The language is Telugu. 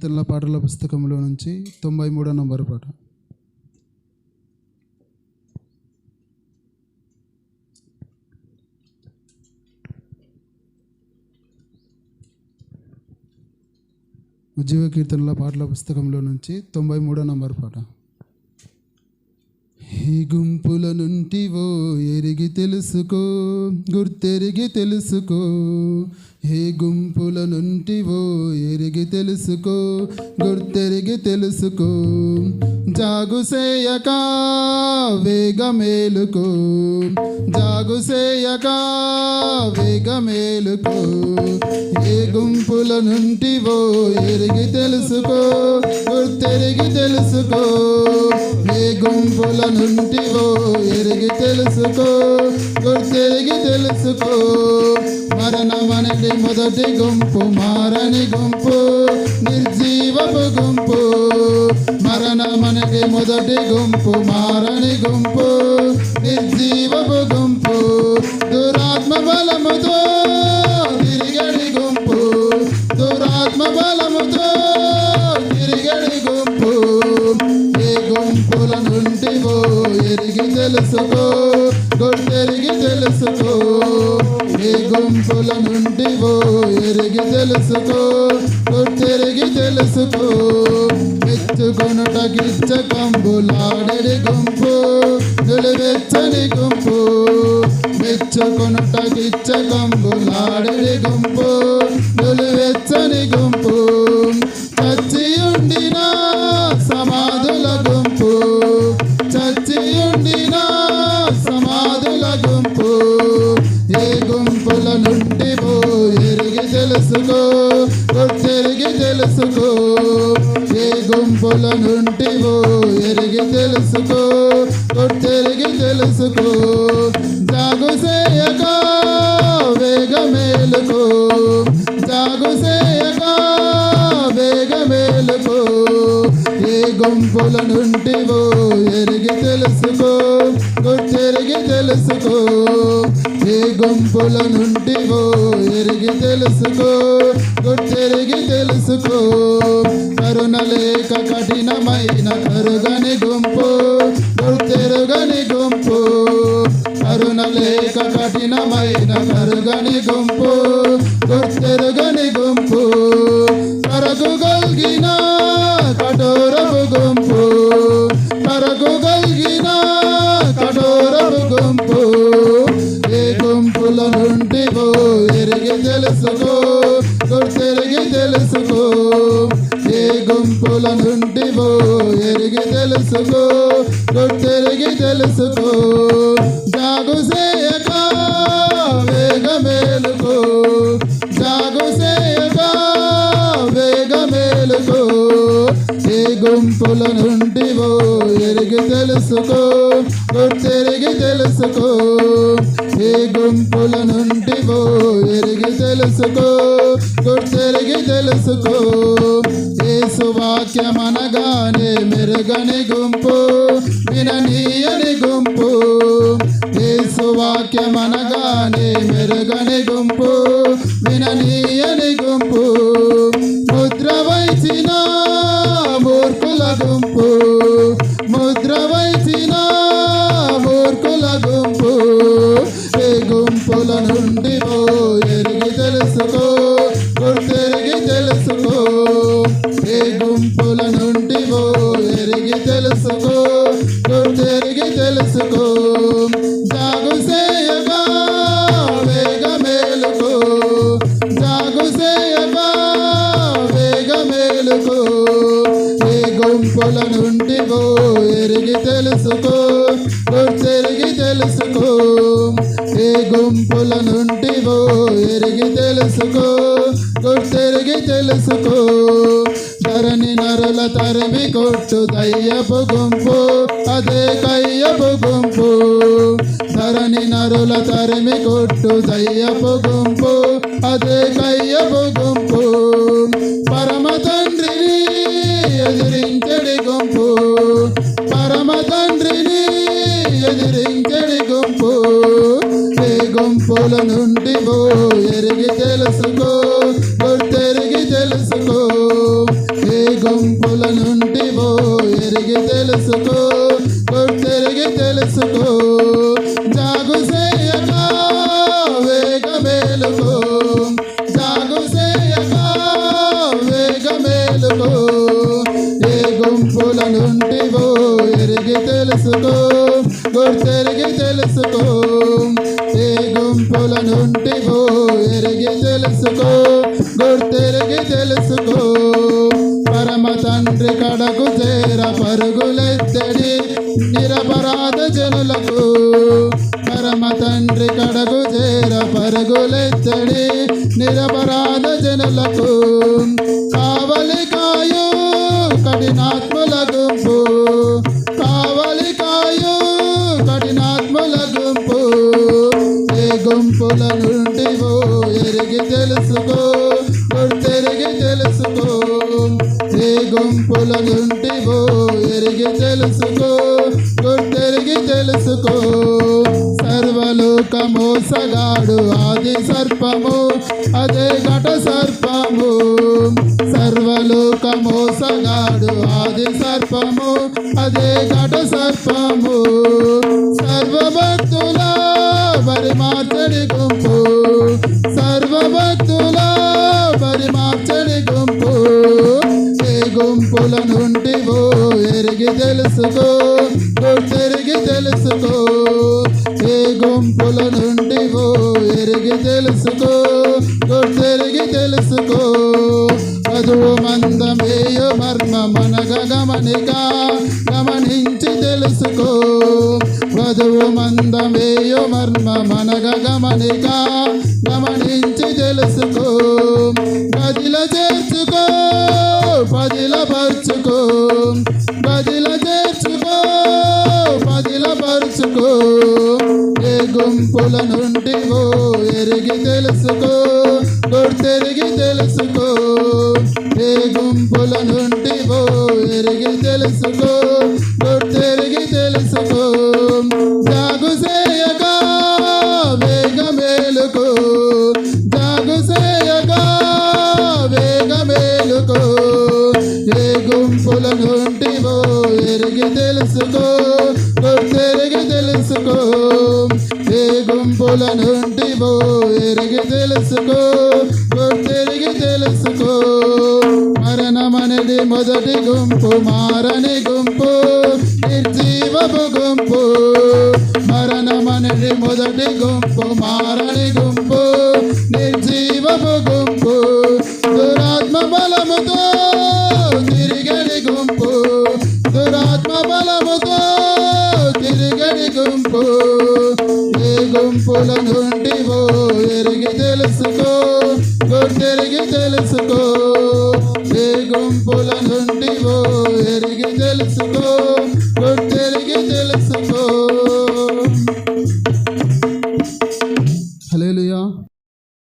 తెల్ల పాటల పుస్తకంలో నుంచి తొంభై మూడో నంబర్ పాట. ఉజ్జీవ కీర్తనల పాటల పుస్తకంలో నుంచి తొంభై మూడో నంబర్ పాట. ఈ గుంపుల నుంటివో ఎరిగి తెలుసుకో గుర్తెరిగి తెలుసుకో ఏ గుంపుల నుంటివో ఎరిగి తెలుసుకో గుర్తెరిగి తెలుసుకో. జాగుసేయక వేగమేలుకో. జాగుసేయక వేగమేలుకో. ఏ గుంపుల నుంటివో ఎరిగి తెలుసుకో గుర్తెరిగి తెలుసుకో. ఏ గుంపుల నుంటివో ఎరిగి తెలుసుకో గుర్తెరిగి తెలుసుకో. మరణమనటి మొదటి గుంపు మారని గుంపు నిర్జీవపు గుంపు. మరణమనటి మొదటి గుంపు మారని గుంపు నిర్జీవపు గుంపు. దురాత్మ బలముతో తిరిగడి గుంపు. దురాత్మ బలముతో తిరిగడి గుంపు. ఏ గుంపుల నుండివో ఎరిగి తెలుసుకో గుర్తెరిగి తెలుసుకో. ఈ గుంపుల నుండి ఓ ఎరిగి తెలుసుకో గుర్తెరిగి తెలుసుకో మెచ్చుకొనుటకిచ్చ కంబులాడడి గుంపు నిలువెచ్చని గుంపు మెచ్చుకొనుటకిచ్చ కంబులాడడి గుంపు నిలువెచ్చని గుంపు చచ్చి ఉండిన సమాధుల గుంపు చచ్చి ఉండిన గుంపుల నుండి ఎరిగి తెలుసుకో తొట్టెరిగి తెలుసుకో. జాగు సేయక వేగమేలుకో. జాగు చేయక వేగమేలుకో. ఏ గుంపుల నుండివో ఎరిగి తెలుసుకో గుర్తెరిగి తెలుసుకో. ఏ గుంపుల నుండివో ఎరిగి తెలుసుకో గుర్తెరిగి తెలుసుకో. కరుణ లేక కఠినమైన కరుగని గుంపు గుర్తెరుగని గుంపు. కరుణ లేక కఠినమైన కరుగని గుంపు గుర్తెరుగని గుంపు. కరగు గల్గినా కఠోరపు గుంపు తరకు కలిగిన కఠోరపు గుంపు. ఏ గుంపుల నుండి ఎరిగి తెలుసుకో గుర్తెరిగి తెలుసుకో. ఏ గుంపుల నుండి ఎరిగి తెలుసుకో గుర్తెరిగి తెలుసుకో. జాగు సేయక గుంపుల నుండి ఎరిగి తెలుసుకో గుర్తెరిగి తెలుసుకో. ఏ గుంపుల నుండి ఎరిగి తెలుసుకో గుర్తెరిగి తెలుసుకో. యేసు వాక్యమనగానే మెరుగని గుంపు విననీయని గుంపు. యేసు వాక్యమనగానే మెరుగని గుంపు విననీయని గుర్తెరిగి తెలుసుకో ఏ గుంపుల నుండి ఎరిగి తెలుసుకో గుర్తెరిగి తెలుసుకో. జాగు సేయగా వేగమేలుకో జాగు సేయగా వేగమేలుకో ఏ గుంపుల నుండి ఎరిగి తెలుసుకో గుర్తెరిగి తెలుసుకో. ఏ గుంపుల నుండి ఎరిగి తెలుసుకో. గుర్తెరిగి తెలుసుకో. ధరణి నరుల తరిమి కొట్టు దయ్యపు గుంపు అదే కయ్యపు గుంపు. ధరణి నరుల తరిమి కొట్టు దయ్యపు గుంపు అదే కయ్యపు గుంపు. పరమ తండ్రిని ఎదిరించడి గుంపు. పరమ తండ్రిని ఎదిరించడి గుంపు. ఏ గుంపుల నుండి ఓ ఎరిగి తెలుసుకో. ఎరిగి తెలుసుకో గుర్తెరిగి తెలుసుకో. జాగు చేయక వేగ మేలుకో జాగు చేయక వేగ మేలుకో ఏ గుంపుల నుండివో ఎరిగి తెలుసుకో గుర్తెరిగి తెలుసుకో. ఏ గుంపుల నుండివో ఎరిగి తెలుసుకో గుర్తెరిగి తెలుసుకో. తండ్రి కడకు చేర పరుగులెత్తడి నిరపరాధ జనులకు. పరమ తండ్రి కడకు చేర పరుగులెత్తడి నిరపరాధ జనులకు. కావలికాయు కఠినాత్మల గుంపు. కావలికాయు కఠినాత్మల గుంపు. ఏ గుంపుల నుండి ఎరిగి తెలుసుకో. గుంపుల నుండి ఎరిగి తెలుసుకో గుర్తెరిగి తెలుసుకో. సర్వలోక మోసగాడు ఆది సర్పము అదే ఘట సర్పము. సర్వలోక మోసగాడు ఆది సర్పము అదే ఘట సర్పము. ఎరిగి తెలుసుకో గుర్తెరిగి తెలుసుకో ఏ వధువు మందమేయు మర్మ మనగ గమనిక గమనించి తెలుసుకో. గదిల చేర్చుకో పదిల పరుచుకో. గదిల చేర్చుకో పదిల పరుచుకో. ఏ గుంపుల నుండి ఓ ఎరిగి తెలుసుకో గుర్తెరిగి తెలుసుకో. ఏ గుంపుల నుండి ఓ ఎరిగి తెలుసుకో గుర్తెరిగి తెలుసుకో. గుంపుల ఎరిగి తెలుసుకో గుర్తెరిగి తెలుసుకో. మరణమనది మొదటి గుంపు మారని గుంపు నిర్జీవపు గుంపు మరణమనది మొదటి గుంపు మారని గుంపు. తెలుసుకో గుర్తెరిగి తెలుసుకో ఏ గుంపుల